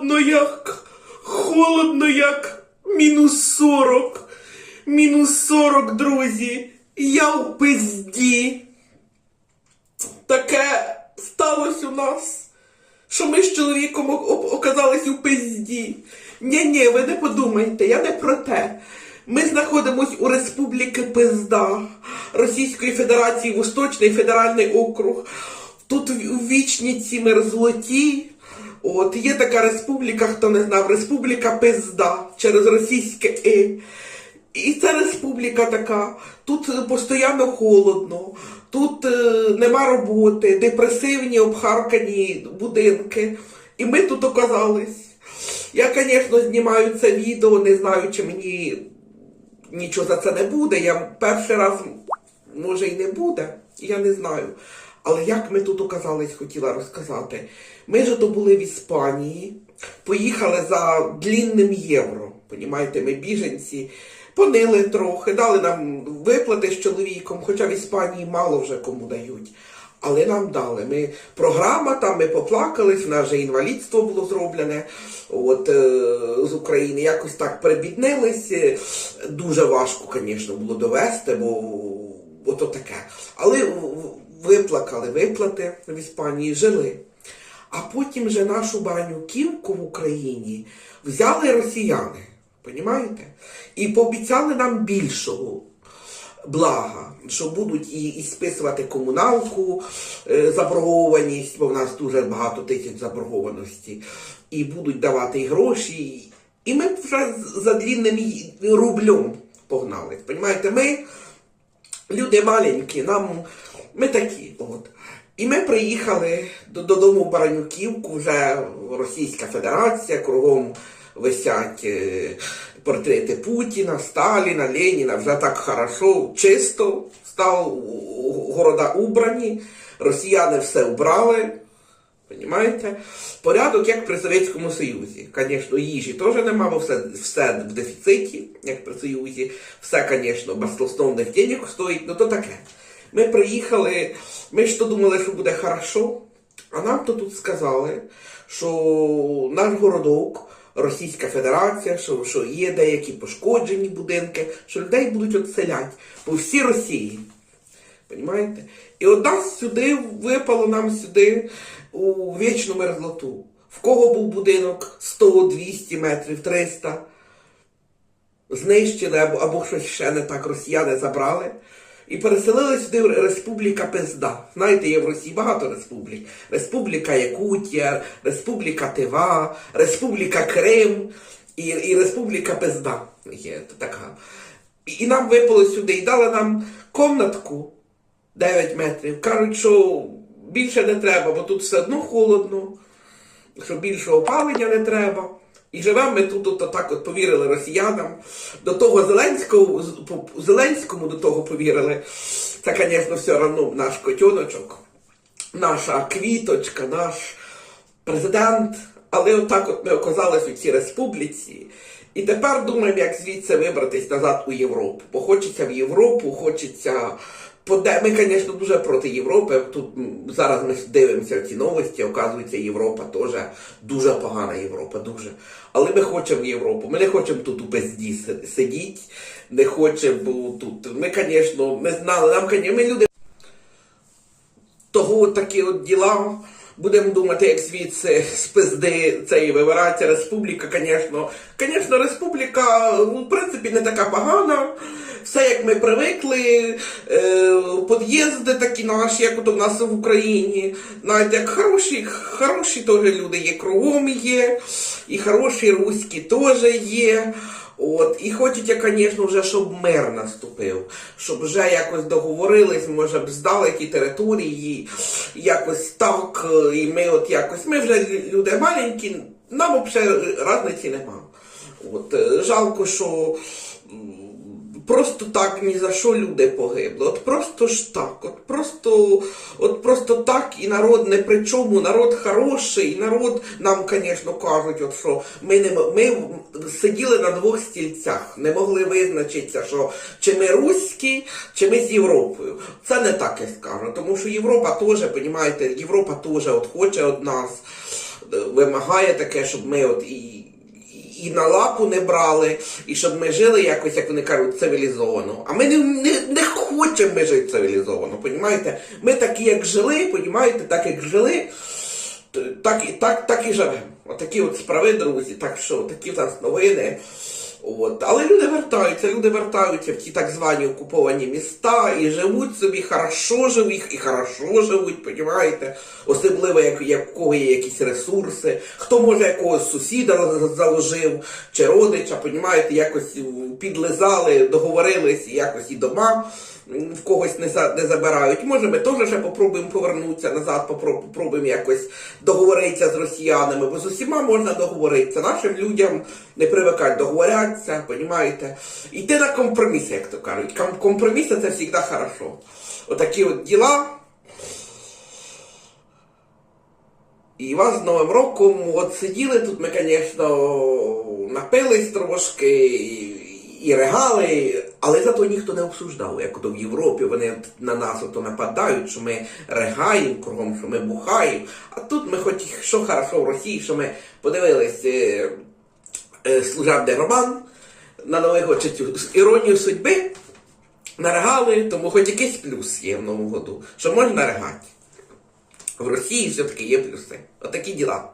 холодно як, холодно як мінус 40. Мінус 40, друзі. Я в пизді. Таке сталося у нас, що ми з чоловіком оказались у пизді. Ні-ні, ви не подумайте, я не про те. Ми знаходимося у Республіки Пизда Російської Федерації Восточний федеральний округ. Тут в- вічні ці мерзлоті. От є така республіка, хто не знав, Республіка Пизда через російське І. І ця республіка така, тут постійно холодно, тут е, нема роботи, депресивні, обхаркані будинки. І ми тут оказались. Я, звісно, знімаю це відео, не знаю, чи мені нічого за це не буде. Я перший раз, може, і не буде, я не знаю. Але як ми тут оказались, хотіла розказати. Ми ж то були в Іспанії, поїхали за длінним євро. Понімаєте, ми біженці, понили трохи, дали нам виплати з чоловіком, хоча в Іспанії мало вже кому дають. Але нам дали. Ми програма там, ми поплакались, в нас вже інвалідство було зроблене. От е, з України якось так прибіднились. Е, Дуже важко, звісно, було довести, бо ото таке. Але виплакали виплати в Іспанії, жили. А потім вже нашу Баранюківку в Україні взяли росіяни. Понімаєте? І пообіцяли нам більшого блага, що будуть і, і списувати комуналку, е, заборгованість, бо в нас дуже багато тисяч заборгованості, і будуть давати і гроші. І ми вже за длінним рублем погнали. Понімаєте, ми люди маленькі, нам ми такі. От. І ми приїхали додому в Баранюківку, вже Російська Федерація, кругом висять е, портрети Путіна, Сталіна, Леніна, вже так хорошо, чисто, став города убрані, росіяни все убрали. Понимаєте? Порядок, як при Совєтському Союзі. Звісно, їжі теж нема, бо все, все в дефіциті, як при Союзі. Все, звісно, баслосновних денег стоїть, ну то таке. Ми приїхали, ми ж то думали, що буде хорошо, а нам то тут сказали, що наш городок, Російська Федерація, що, що є деякі пошкоджені будинки, що людей будуть відселяти по всій Росії. Понимаєте? І от нас сюди випало нам сюди у вічну мерзлоту. В кого був будинок 100, 200 метрів, 300, знищили або, або щось ще не так росіяни забрали. І переселили сюди Республіка Пизда. Знаєте, є в Росії багато республік. Республіка Якутія, Республіка Тива, Республіка Крим і, і Республіка Пизда. Є така. І, нам випало сюди і дали нам комнатку 9 метрів. Кажуть, що більше не треба, бо тут все одно холодно, що більше опалення не треба. І живемо ми тут от, так от повірили росіянам. До того Зеленського, Зеленському до того повірили. Це, звісно, все одно наш котеночок, наша квіточка, наш президент. Але отак от ми оказались у цій республіці. І тепер думаємо, як звідси вибратись назад у Європу. Бо хочеться в Європу, хочеться. Ми, звісно, дуже проти Європи. Тут зараз ми дивимося ці новості. Оказується, Європа теж дуже погана Європа, дуже. Але ми хочемо Європу. Ми не хочемо тут у безді сидіти, не хочемо тут. Ми, звісно, ми знали, нам, ми люди того такі от діла. Будемо думати, як звідси з пизди цієї вибирається республіка, звісно. Звісно, республіка, ну, в принципі, не така погана. Все як ми привикли, е, під'їзди такі наші, як от у нас в Україні. Навіть як хороші, хороші теж люди є, кругом є, і хороші руські теж є. От, і хочеться, звісно, вже, щоб мир наступив, щоб вже якось договорились, може б здали ті території, якось так, і ми от якось, ми вже люди маленькі, нам взагалі разниці нема. От, е, жалко, що просто так ні за що люди погибли. От просто ж так, от просто, от просто так, і народ не при чому, народ хороший, народ нам, звісно, кажуть, от що ми не ми сиділи на двох стільцях, не могли визначитися, що чи ми руські, чи ми з Європою. Це не так я скажу, тому що Європа теж, розумієте, Європа теж от хоче від нас. е, вимагає таке, щоб ми от і, і- на лапу не брали, і щоб ми жили якось, як вони кажуть, цивілізовано. А ми не, не, не хочемо ми жити цивілізовано, понімаєте? Ми такі, як жили, понімаєте, так як жили, так, і- так, так і живемо. Отакі от справи, друзі. Так що такі в нас новини. От. Але люди вертаються, люди вертаються в ті так звані окуповані міста і живуть собі, хорошо живуть, і хорошо живуть, понімаєте? Особливо, як, як у кого є якісь ресурси, хто може якогось сусіда заложив чи родича, понімаєте, якось підлизали, договорились, якось і дома в когось не, за, не забирають. Може, ми теж ще попробуємо повернутися назад, попробуємо якось договоритися з росіянами, бо з усіма можна договоритися. Нашим людям не привикать договорятися, понімаєте? Йти на компроміси, як то кажуть. Ком- Компроміси це завжди хорошо. Отакі от діла. І вас з Новим роком от сиділи тут, ми, звісно, напились трошки і, регали, але зато ніхто не обсуждав, як то в Європі вони на нас ото нападають, що ми регаємо кругом, що ми бухаємо. А тут ми хоч що хорошо в Росії, що ми подивились е, е, служебний роман на Новий год чи цю іронію судьби. наригали, тому хоч якийсь плюс є в Новому году, що можна наригати. В Росії все-таки є плюси. Отакі діла.